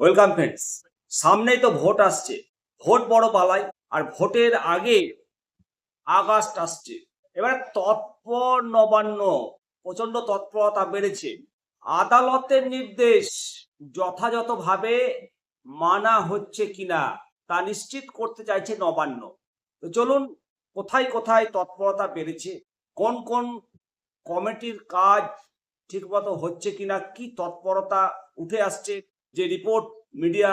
Welcome friends সামনেই তো vote আসছে। ভোট বড় পালাই আর ভোটের আগে আগস্ট আসছে। এবার তৎপর নবান্ন প্রচণ্ড তৎপরতা বেড়েছে। আদালতের নির্দেশ যথাযথভাবে মানা হচ্ছে কিনা তা নিশ্চিত করতে চাইছে নবান্ন। তো চলুন, কোথায় কোথায় তৎপরতা বেড়েছে, কোন কোন কমিটির কাজ ঠিকমতো হচ্ছে কিনা, কি তৎপরতা উঠে আসছে যে রিপোর্ট মিডিয়া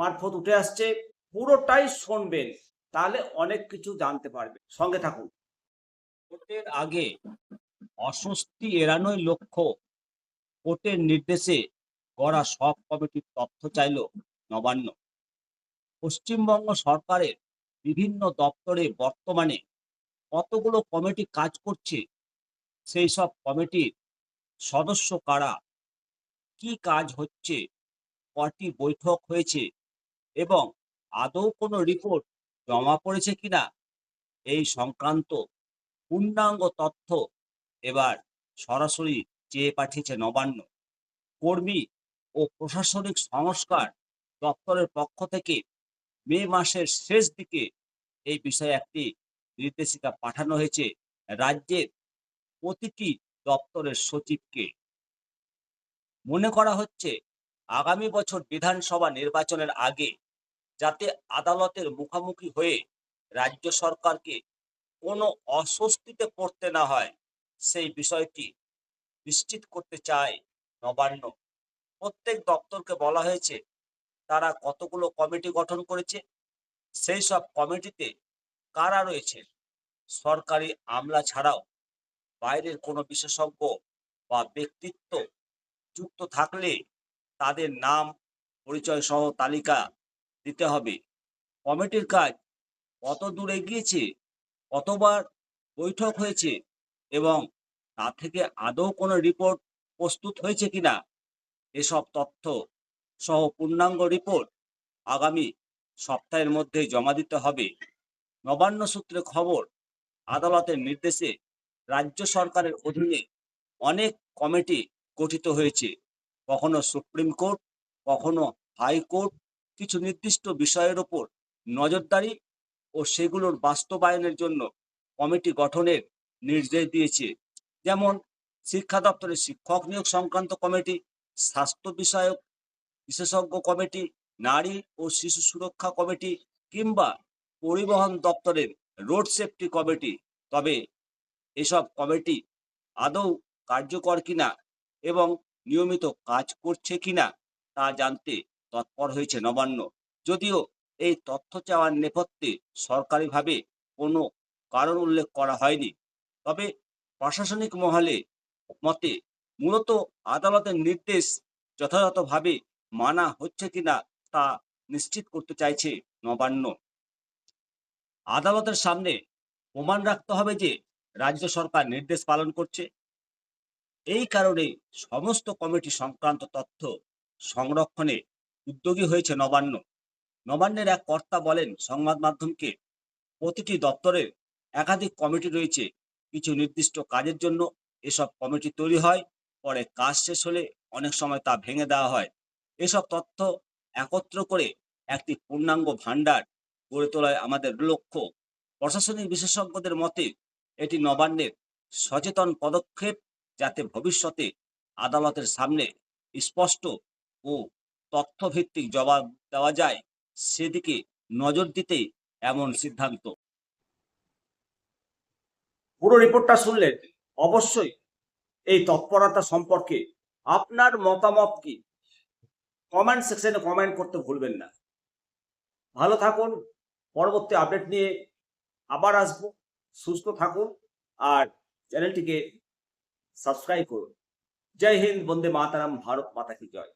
মারফত উঠে আসছে, পুরোটাই শুনবেন, তাহলে অনেক কিছু জানতে পারবে সঙ্গে থাকুন। ভোটের আগে অস্বস্তি এড়ানোই লক্ষ্য। কোর্টের নির্দেশে গড়া সব কমিটির তথ্য চাইল নবান্ন। পশ্চিমবঙ্গ সরকারের বিভিন্ন দপ্তরে বর্তমানে কতগুলো কমিটি কাজ করছে, সেই সব কমিটির সদস্য কারা, কি কাজ হচ্ছে কটি বৈঠক হয়েছে এবং আদৌ কোনো রিপোর্ট জমা পড়েছে কিনা? এই সংক্রান্ত পূর্ণাঙ্গ তথ্য এবার সরাসরি চেয়ে পাঠিয়েছে নবান্ন। কর্মী ও প্রশাসনিক সংস্কার দপ্তরের পক্ষ থেকে মে মাসের শেষ দিকে এই বিষয়ে একটি নির্দেশিকা পাঠানো হয়েছে রাজ্যের প্রতিটি দপ্তরের সচিবকে। মনে করা হচ্ছে আগামী বছর বিধানসভা নির্বাচনের আগে যাতে আদালতের মুখোমুখি হয়ে রাজ্য সরকারকে কোনো অস্বস্তিতে পড়তে না হয়, সেই বিষয়টি নিশ্চিত করতে চায় নবান্ন। প্রত্যেক দপ্তরকে বলা হয়েছে, তারা কতগুলো কমিটি গঠন করেছে, সেই সব কমিটিতে কারা রয়েছে? সরকারি আমলা ছাড়াও বাইরের কোনো বিশেষজ্ঞ বা ব্যক্তিত্ব যুক্ত থাকলে তাদের নাম, পরিচয় সহ তালিকা দিতে হবে। কমিটির কাজ কত দূর এগিয়েছে, কতবার বৈঠক হয়েছে এবং তা থেকে আদৌ কোনো রিপোর্ট প্রস্তুত হয়েছে কিনা, এসব তথ্য সহ পূর্ণাঙ্গ রিপোর্ট আগামী সপ্তাহের মধ্যে জমা দিতে হবে। নবান্ন সূত্রে খবর, আদালতের নির্দেশে রাজ্য সরকারের অধীনে অনেক কমিটি গঠিত হয়েছে। কখনো সুপ্রিম কোর্ট, কখনো হাইকোর্ট কিছু নির্দিষ্ট বিষয়ের ওপর নজরদারি ও সেগুলোর বাস্তবায়নের জন্য কমিটি গঠনের নির্দেশ দিয়েছে। যেমন, শিক্ষা দপ্তরের শিক্ষক নিয়োগ সংক্রান্ত কমিটি, স্বাস্থ্য বিষয়ক বিশেষজ্ঞ কমিটি, নারী ও শিশু সুরক্ষা কমিটি কিংবা পরিবহন দপ্তরের রোড সেফটি কমিটি। তবে এসব কমিটি আদৌ কার্যকর কিনা এবং নিয়মিত কাজ করছে কিনা তা জানতে তৎপর হয়েছে নবান্ন। যদিও এই তথ্য চাওয়ার নেপথ্যে সরকারিভাবে কোনো কারণ উল্লেখ করা হয়নি। তবে প্রশাসনিক মহলে মতে মূলত আদালতের নির্দেশ যথাযথভাবে মানা হচ্ছে কিনা তা নিশ্চিত করতে চাইছে নবান্ন। আদালতের সামনে প্রমাণ রাখতে হবে যে রাজ্য সরকার নির্দেশ পালন করছে। এই কারণে সমস্ত কমিটি সংক্রান্ত তথ্য সংরক্ষণে উদ্যোগী হয়েছে নবান্ন। নবান্নের এক কর্তা বলেন, সংবাদ মাধ্যমকে প্রতিটি দপ্তরের একাধিক কমিটি রয়েছে। কিছু নির্দিষ্ট কাজের জন্য এসব কমিটি তৈরি হয়, পরে কাজ শেষ হলে অনেক সময় তা ভেঙে দেওয়া হয়। এসব তথ্য একত্র করে একটি পূর্ণাঙ্গ ভাণ্ডার গড়ে তোলায় আমাদের লক্ষ্য। প্রশাসনিক বিশেষজ্ঞদের মতে, এটি নবান্নের সচেতন পদক্ষেপ যাতে ভবিষ্যতে আদালতের সামনে স্পষ্ট ও তথ্যভিত্তিক জবাব দেওয়া যায়, সেদিকে নজর দিতেই এমন সিদ্ধান্ত। পুরো রিপোর্টটা শুনলেন অবশ্যই এই তৎপরতা সম্পর্কে আপনার মতামত কি? কমেন্ট সেকশনে কমেন্ট করতে ভুলবেন না। ভালো থাকুন, পরবর্তী আপডেট নিয়ে আবার আসব। সুস্থ থাকুন, আর চ্যানেলটিকে সাবস্ক্রাইব করুন। জয় হিন্দ বন্দে মাতারাম ভারত মাতা কি জয়।